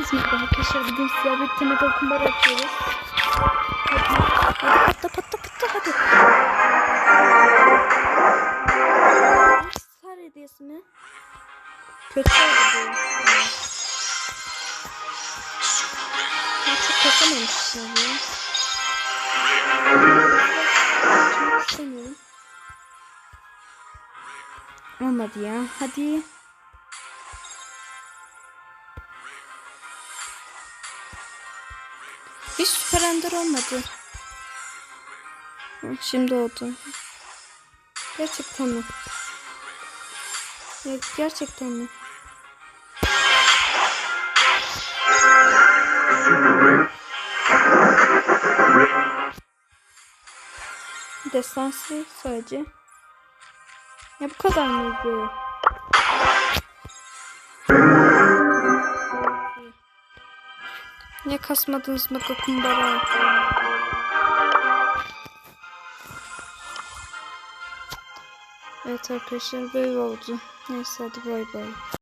Merhaba arkadaşlar bugün sizlerle birlikte metal kumbara açıyoruz. Patla patla patla hadi. Star hediyesi mi? Kötü oldu. Ya çok kasamamışlar ya. Çok istemiyorum. Olmadı ya. Hadi. Hiç süper ender olmadı. Şimdi oldu. Gerçekten mi? Ya, gerçekten mi? Destansı sadece. Ya bu kadar mıydı? Niye kasmadınız maka kumbara? Evet arkadaşlar böyle oldu. Neyse hadi bay bay.